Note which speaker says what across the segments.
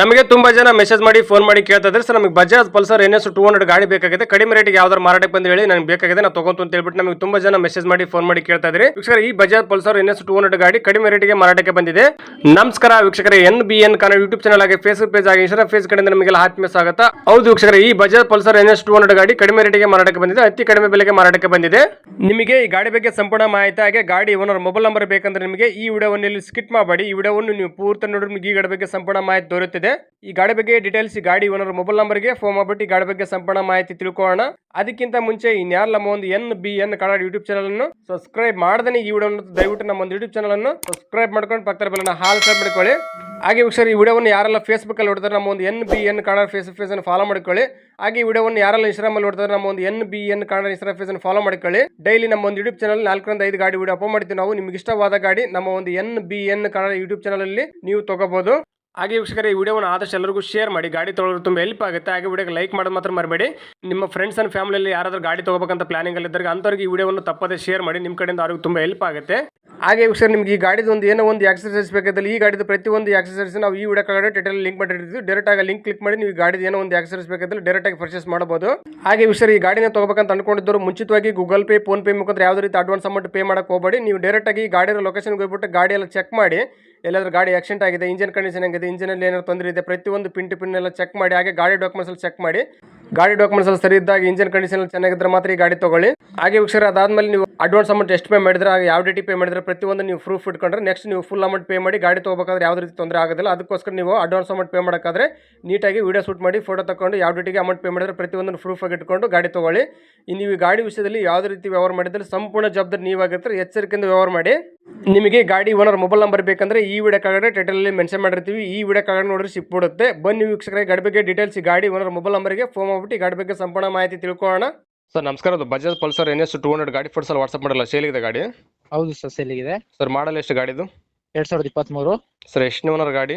Speaker 1: ನಮಗೆ ತುಂಬಾ ಜನ ಮೆಸೇಜ್ ಮಾಡಿ ಫೋನ್ ಮಾಡಿ ಕೇಳ್ತಾ ಇದ್ರೆ ಸರ್, ನಮಗೆ Bajaj Pulsar N S two hundred ಗಾಡಿ ಬೇಕಾಗಿದೆ. ಕಡಿಮೆ ರೇಟಿಗೆ ಯಾವ್ದಾರು ಮಾರಾಟಕ್ಕೆ ಬಂದು ಹೇಳಿ ನನಗೆ ಬೇಕಾಗಿದೆ. ನಾವು ತಗೊಂತು ಅಂತ ಹೇಳ್ಬಿಟ್ಟು ನಮಗೆ ತುಂಬಾ ಜನ ಮೆಸೇಜ್ ಮಾಡಿ ಫೋನ್ ಮಾಡಿ ಕೇಳ್ತಾ ಇದ್ರಿ ವೀಕ್ಷಕರ, ಈ Bajaj Pulsar N S two hundred ಗಾಡಿ ಕಡಿಮೆ ರೇಟಿಗೆ ಮಾರಾಟಕ್ಕೆ ಬಂದಿದೆ. ನಮಸ್ಕಾರ ವೀಕ್ಷಕರೇ, N B N Kannada YouTube channel ಆಗಿ ಫೇಸ್ಬುಕ್ ಪೇಜ್ ಆಗಿ ಇನ್ಸ್ಟಾ ಫೇಸ್ ಕಡೆಯಿಂದ ನಮಗೆಲ್ಲ ಆತ್ಮೀಯ ಸ್ವಾಗತ. ಹೌದು ವೀಕ್ಷಕರ, ಈ Bajaj Pulsar N S two hundred ಗಾಡಿ ಕಡಿಮೆ ರೇಟಿಗೆ ಮಾರಾಟಕ್ಕೆ ಬಂದಿದೆ. ಅತಿ ಕಡಿಮೆ ಬೆಲೆಗೆ ಮಾರಾಟಕ್ಕೆ ಬಂದಿದೆ. ನಿಮಗೆ ಈ ಗಾಡಿ ಬಗ್ಗೆ ಸಂಪೂರ್ಣ ಮಾಹಿತಿ, ಹಾಗೆ ಗಾಡಿ ಓನರ್ ಮೊಬೈಲ್ ನಂಬರ್ ಬೇಕಂದ್ರೆ ನಿಮಗೆ ಈ ವಿಡಿಯೋವನ್ನು ಇಲ್ಲಿ ಸ್ಕಿಪ್ ಮಾಡಬೇಡಿ. ಈ ವಿಡಿಯೋವನ್ನು ನೀವು ಪೂರ್ತಿ ನೋಡಿದ್ರೆ ನಿಮಗೆ ಈ ಗಾಡಿ ಬಗ್ಗೆ ಸಂಪೂರ್ಣ ಮಾಹಿತಿ ದೊರೆಯುತ್ತದೆ. ಈ ಗಾಡಿ ಬಗ್ಗೆ ಡೀಟೇಲ್ಸ್ ಈ ಗಾಡಿ ಓನರ್ ಮೊಬೈಲ್ ನಂಬರ್ಗೆ ಫೋನ್ ಮಾಡ್ಬಿಟ್ಟು ಈ ಗಾಡಿ ಬಗ್ಗೆ ಸಂಪೂರ್ಣ ಮಾಹಿತಿ ತಿಳ್ಕೊಳ್ಳೋಣ. ಅದಕ್ಕಿಂತ ಮುಂಚೆ ಇನ್ಯಾರ ನಮ್ಮ ಒಂದು N B N Kannada YouTube channel ಅನ್ನು ಸಬ್ಸ್ಕ್ರೈಬ್ ಮಾಡದೇ ಈ ವಿಡಿಯೋ ದಯವಿಟ್ಟು ನಮ್ಮ ಒಂದು ಯೂಟ್ಯೂಬ್ ಚಾನಲ್ ಅನ್ನು ಸಬ್ಸ್ಕ್ರೈಬ್ ಮಾಡ್ಕೊಂಡು ಪಕ್ಕದ ಬೆಲ್ಲ ಹಾಲ್ ಸಬ್ ಮಾಡ್ಕೊಳ್ಳಿ. ಹಾಗೆ ವೀಕ್ಷಕರು, ಈ ವಿಡಿಯೋವನ್ನು ಯಾರೆಲ್ಲ ಫೇಸ್ಬುಕ್ ಅಲ್ಲಿ ನೋಡ್ತಾರೆ ನಮ್ಮ ಒಂದು N B N Kannada face face ಅನ್ನು ಫಾಲೋ ಮಾಡ್ಕೊಳ್ಳಿ. ಹಾಗೆ ಈ ವಿಡಿಯೋವನ್ನು ಯಾರೆಲ್ಲ ಇನ್ಸ್ಟಾಗ್ರಾಮ್ ಅಲ್ಲಿ ನೋಡ್ತಾರೆ ನಮ್ಮ ಒಂದು N B N Kannada Insta face ಅನ್ನು ಫಾಲೋ ಮಾಡ್ಕೊಳ್ಳಿ. ಡೈಲಿ ನಮ್ಮ ಒಂದು ಯೂಟ್ಯೂಬ್ ಚಾನಲ್ ನಾಲ್ಕರಿಂದ ಐದು ಗಾಡಿ ವಿಡಿಯೋ ಅಪ್ಲೋಡ್ ಮಾಡ್ತೀವಿ. ನಾವು ನಿಮ್ಗೆ ಇಷ್ಟವಾದ ಗಾಡಿ ನಮ್ಮ ಒಂದು N B N Kannada YouTube channel ಅಲ್ಲಿ ನೀವು ತಗೋಬಹುದು ಹಾಗೆ ವೀಕ್ಷಕರೇ, ಈ ವಿಡಿಯೋವನ್ನು ಆದಷ್ಟು ಎಲ್ಲರಿಗೂ ಶೇರ್ ಮಾಡಿ. ಗಾಡಿ ತೊಗೊಳ್ಳೋದು ತುಂಬ ಹೆಲ್ಪ್ ಆಗುತ್ತೆ. ಹಾಗೆ ವಿಡಿಯೋಗೆ ಲೈಕ್ ಮಾಡೋದು ಮಾತ್ರ ಮರಬೇಡಿ. ನಿಮ್ಮ ಫ್ರೆಂಡ್ಸ್ ಅಂಡ್ ಫ್ಯಾಮಿಲಿಯಲ್ಲಿ ಯಾರಾದರೂ ಗಾಡಿ ತೊಗೋಬೇಕಂತ ಪ್ಲಾನಿಂಗ್ ಇದ್ದರೆ ಅಂಥವ್ರಿಗೆ ಈ ವಿಡಿಯೋವನ್ನು ತಪ್ಪದೇ ಶೇರ್ ಮಾಡಿ. ನಿಮ್ಮ ಕಡೆಯಿಂದ ಅವ್ರಿಗೆ ತುಂಬ ಹೆಲ್ಪ್ ಆಗುತ್ತೆ. ಹಾಗೆ ವೀಕ್ಷಕರು, ನಿಮ್ಗೆ ಈ ಗಾಡಿದು ಒಂದು ಏನೋ ಒಂದು ಎಕ್ಸರ್ಸೈಸ್ ಬೇಕಾದಲ್ಲಿ ಈ ಗಾಡಿದು ಪ್ರತಿಯೊಂದು ಎಕ್ಸಸೈಸ್ ನಾವು ಈ ವಿಡಿಯೋ ಕಡೆ ಟೈಟಲ್ ಲಿಂಕ್ ಮಾಡಿರ್ತೀವಿ ಡೈರೆಕ್ಟ್ ಆಗಿ ಲಿಂಕ್ ಕ್ಲಿಕ್ ಮಾಡಿ ನೀವು ಗಾಡಿದು ಏನೋ ಒಂದು ಎಕ್ಸಸೈಸ್ ಬೇಕಾದಲ್ಲಿ ಡೈರೆಕ್ಟ್ ಆಗಿ ಪರ್ಚೇಸ್ ಮಾಡಬಹುದು. ಹಾಗೆ ವಿಷಯ ಈ ಗಾಡಿನ ತಗೋಬೇಕಂತ ಅನ್ಕೊಂಡಿದ್ದರು ಮುಂಚಿತವಾಗಿ ಗೂಗಲ್ ಪೇ ಫೋನ್ ಪೇ ಮುಖಾಂತರ ಯಾವುದೇ ರೀತಿ ಅಡ್ವಾನ್ಸ್ ಅಮೌಂಟ್ ಪೇ ಮಾಡಕ್ಕೆ ಹೋಗಬೇಡಿ. ನೀವು ಡೈರೆಕ್ಟ್ ಆಗಿ ಗಾಡಿಯ ಲೊಕೇಶನ್ಗೆ ಹೋಗ್ಬಿಟ್ಟು ಗಾಡಿ ಎಲ್ಲ ಚೆಕ್ ಮಾಡಿ. ಎಲ್ಲಾದ್ರೂ ಗಾಡಿ ಆಕ್ಸಿಡೆಂಟ್ ಆಗಿದೆ ಇಂಜಿನ್ ಕಂಡೀಷನ್ ಆಗಿದೆ ಇಂಜಿನಲ್ಲಿ ಏನಾದ್ರು ತೊಂದರೆ ಇದೆ, ಪ್ರತಿಯೊಂದು ಪಿನ್ ಟು ಪಿನ್ ಎಲ್ಲ ಚೆಕ್ ಮಾಡಿ, ಹಾಗೆ ಗಾಡಿ ಡಾಕ್ಯುಮೆಂಟ್ಸ್ ಅಲ್ಲಿ ಚೆಕ್ ಮಾಡಿ. ಗಾಡಿ ಡಾಕ್ಯುಮೆಂಟ್ಸ್ ಅಲ್ಲಿ ಸರಿ ಇದ್ದಾಗ ಇಂಜಿನ್ ಕಂಡೀಷನ್ ಚೆನ್ನಾಗಿದ್ರೆ ಮಾತ್ರ ಈ ಗಾಡಿ ತಗೊಳ್ಳಿ. ಹಾಗೆ ವೀಕ್ಷರ ಅದಾದ್ಮೇಲೆ ನೀವು ಅಡ್ವಾನ್ಸ್ ಅಮೌಂಟ್ ಎಷ್ಟು ಪೇ ಮಾಡಿದ್ರೆ, ಹಾಗೆ ಯಾವ ಡೇಟಿ ಪೇ ಮಾಡಿದ್ರೆ ಪ್ರತಿಯೊಂದು ನೀವು ಪ್ರೂಫ್ ಇಟ್ಕೊಂಡ್ರೆ ನೆಕ್ಸ್ಟ್ ನೀವು ಫುಲ್ ಅಮೌಂಟ್ ಪೇ ಮಾಡಿ ಗಾಡಿ ತಗೋಬೇಕಾದ್ರೆ ಯಾವ ರೀತಿ ತೊಂದರೆ ಆಗೋದಿಲ್ಲ. ಅದಕ್ಕೋಸ್ಕರ ನೀವು ಅಡ್ವಾನ್ಸ್ ಅಮೌಂಟ್ ಪೇ ಮಾಡೋಕ್ಕಾದ್ರೆ ನೀಟಾಗಿ ವಿಡಿಯೋ ಶೂಟ್ ಮಾಡಿ ಫೋಟೋ ತಗೊಂಡು ಯಾವ ಡೇಟಿಗೆ ಅಮೌಂಟ್ ಪೇ ಮಾಡಿದ್ರೆ ಪ್ರತಿಯೊಂದನ್ನು ಪ್ರೂಫ್ ಆಗಿ ಇಟ್ಕೊಂಡು ಗಾಡಿ ತಗೊಳ್ಳಿ. ನೀವು ಗಾಡಿ ವಿಷಯದಲ್ಲಿ ಯಾವುದೇ ರೀತಿ ವ್ಯವಹಾರ ಮಾಡಿದ್ರೆ ಸಂಪೂರ್ಣ ಜವಾಬ್ದಾರಿ ನೀವಾಗಿರ್ತಾರೆ. ಎಚ್ಚರಿಕೆಯಿಂದ ವ್ಯವಹಾರ ಮಾಡಿ. ನಿಮಗೆ ಗಾಡಿ ಓನರ್ ಮೊಬೈಲ್ ನಂಬರ್ ಬೇಕಂದ್ರೆ ಈ ವಿಡಿಯೋ ಕಾಗಡೆ ಟೈಟಲಲ್ಲಿ ಮೆನ್ಷನ್ ಮಾಡಿರ್ತೀವಿ. ಈ ವಿಡಿಯೋ ಕಾಗಡೆ ನೋಡಿದ್ರೆ ಸಿಕ್ಬಿಡುತ್ತೆ. ಬನ್ನಿ ವೀಕ್ಷಕರಿಗೆ ಗಾಡಿ ಬಗ್ಗೆ ಡೀಟೇಲ್ಸ್ ಗಾಡಿ ಓನರ್ ಮೊಬೈಲ್ ನಂಬರ್ಗೆ ಫೋನ್ ಮಾಡ್ಬಿಟ್ಟು ಈ ಗಾಡಿ ಬಗ್ಗೆ ಸಂಪೂರ್ಣ ಮಾಹಿತಿ ತಿಳ್ಕೊಳ್ಳೋಣ. ಸರ್ ನಮಸ್ಕಾರ. ಅದು Bajaj Pulsar N S two hundred ಗಾಡಿ ಫೋಟೋಸಲ್ಲಿ ವಾಟ್ಸಪ್ ಮಾಡಲ್ಲ. ಇದೆ ಗಾಡಿ?
Speaker 2: ಹೌದು ಸರ್ ಸೇಲಿಗಿದೆ
Speaker 1: ಸರ್ ಮಾಡಲ್ ಎಷ್ಟು ಗಾಡಿದು
Speaker 2: ಎರಡ್ ಸಾವಿರದ ಇಪ್ಪತ್ತ್ಮೂರು
Speaker 1: ಸರ್ ಎಷ್ಟು ಓನರ್ ಗಾಡಿ?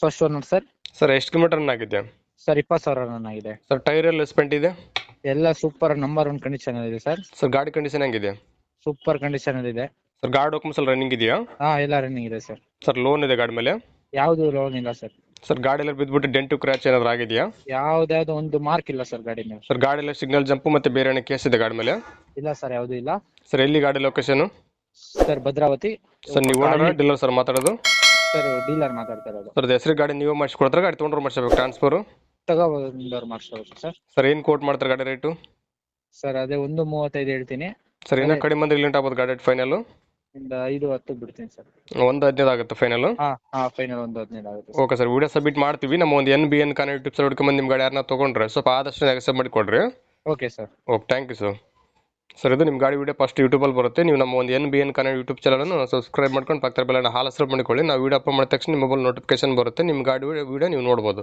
Speaker 2: First owner sir.
Speaker 1: ಸರ್ ಎಷ್ಟು ಕಿಲೋಮೀಟರ್ ರನ್ ಆಗಿದೆ?
Speaker 2: ಸರ್ ಇಪ್ಪತ್ತು ಸಾವಿರ ರನ್ ಆಗಿದೆ.
Speaker 1: ಸರ್ ಟೈರ್ ಎಲ್ಲ ಸ್ಪೆಂಟ್ ಇದೆ?
Speaker 2: ಎಲ್ಲ ಸೂಪರ್ ನಂಬರ್ ಒನ್ ಕಂಡೀಷನ್ ಇದೆ ಸರ್.
Speaker 1: ಸರ್ ಗಾಡಿ ಕಂಡೀಷನ್ ಹೆಂಗಿದೆ?
Speaker 2: ಸೂಪರ್ ಕಂಡೀಷನ್ ಇದೆ.
Speaker 1: ಸರ್ ಗಾಡಿ ಡಾಕ್ಯುಮೆಂಟ್ಸ್ ರನ್ನಿಂಗ್ ಇದೆಯಾ?
Speaker 2: ಹಾ ಎಲ್ಲ ರನ್ನಿಂಗ್ ಇದೆ ಸರ್
Speaker 1: ಸರ್ ಲೋನ್ ಇದೆ ಗಾಡಿ ಮೇಲೆ?
Speaker 2: ಯಾವುದು ಲೋನ್ ಇಲ್ಲ ಸರ್
Speaker 1: ಸರ್ ಗಾಡಿ ಎಲ್ಲ ಬಿದ್ದುಬಿಟ್ಟು ಡೆಂಟು ಕ್ರ್ಯಾಚ್ ಏನಾದ್ರು ಆಗಿದೆಯಾ?
Speaker 2: ಯಾವ್ದಾವ್ದು ಒಂದು ಮಾರ್ಕ್ ಇಲ್ಲ ಸರ್ ಗಾಡಿ ಮೇಲೆ.
Speaker 1: ಸರ್ ಗಾಡಿ ಎಲ್ಲ ಸಿಗ್ನಲ್ ಜಂಪ್ ಮತ್ತೆ ಬೇರೆ ಏನೋ ಕೇಸ್ ಇದೆ ಗಾಡಿ ಮೇಲೆ?
Speaker 2: ಇಲ್ಲ ಸರ್ ಯಾವುದು ಇಲ್ಲ.
Speaker 1: ಸರ್ ಎಲ್ಲಿ ಗಾಡಿ ಲೊಕೇಶನ್
Speaker 2: ಸರ್ ಭದ್ರಾವತಿ.
Speaker 1: ಸರ್ ನೀವು ಓನರ್ ಡೀಲರ್ ಸರ್ ಮಾತಾಡೋದು?
Speaker 2: ಸರ್ ಡೀಲರ್ ಮಾತಾಡ್ತಾ ಇರೋದು.
Speaker 1: ಸರ್ ಹೆಸರು ಗಾಡಿ ನೀವು ಮಾಡಿಸ್ಕೊಡ್ತಾರೆ? ಗಾಡಿ ತೊಗೊಂಡ್ರೆ ಮಾಡಿಸ್ಬೇಕು ಟ್ರಾನ್ಸ್ಫರ್
Speaker 2: ತಗೊಬಂದವ್ರು ಸರ್
Speaker 1: ಸರ್ ಏನು ಕೋಟ್ ಮಾಡ್ತಾರೆ ಗಾಡಿ ರೇಟು
Speaker 2: ಸರ್ ಅದೇ ಒಂದು ಮೂವತ್ತೈದು ಹೇಳ್ತೀನಿ.
Speaker 1: ಸರ್
Speaker 2: ಏನೋ.
Speaker 1: ಕಡಿಮೆ ಅಂದ್ರೆ ಲಿಂಟ್ ಆಗ್ಬೋದು ಗಾಡಿ ಫೈನಲ್
Speaker 2: ಇಂದ ಐದು ಹತ್ತು ಬಿಡ್ತೀನಿ ಸರ್.
Speaker 1: ಒಂದು ಹದಿನೈದು ಆಗುತ್ತೆ ಫೈನಲ್
Speaker 2: ಹಾ ಹಾ ಫೈನಲ್ ಒಂದು ಹದಿನೈದು ಆಗುತ್ತೆ
Speaker 1: ಓಕೆ ಸರ್ ವಿಡಿಯೋ ಸಬ್ಮಿಟ್ ಮಾಡ್ತೀವಿ. ನಮ್ಮ ಒಂದು N B N connect YouTube sir ಹುಡ್ಕೊಂಬಂದು ನಿಮ್ಮ ಗಾಡಿ ಯಾರನ್ನ ತೊಗೊಂಡ್ರೆ ಸ್ವಲ್ಪ ಆದಷ್ಟು ಎಕ್ಸೆಪ್ಟ್ ಮಾಡಿ ಕೊಡ್ರಿ
Speaker 2: okay sir.
Speaker 1: Okay thank you sir sir ಇದು ನಿಮ್ಮ ಗಾಡಿ ವಿಡಿಯೋ ಫಸ್ಟ್ ಯೂಟ್ಯೂಬಲ್ಲಿ ಬರುತ್ತೆ. ನೀವು ನಮ್ಮ ಒಂದು N B N Kannada YouTube ಚಾನಲನ್ನು ಸಬ್ಸ್ಕ್ರೈಬ್ ಮಾಡ್ಕೊಂಡು ಪಕ್ಕದ ಬೆಲ್ಲ ಹಾಲ್ ಹೆಸರು ಮಾಡಿಕೊಳ್ಳಿ. ನಾವು ವಿಡಿಯೋ ಅಪ್ಲೋಡ್ ಮಾಡಿದ ತಕ್ಷಣ ನಿಮ್ಮ ಮೊಬೈಲ್ ನೋಟಿಫಿಕೇಶನ್ ಬರುತ್ತೆ. ನಿಮ್ಮ ಗಾಡಿ ವಿಡಿಯೋ ನೀವು ನೋಡ್ಬೋದು.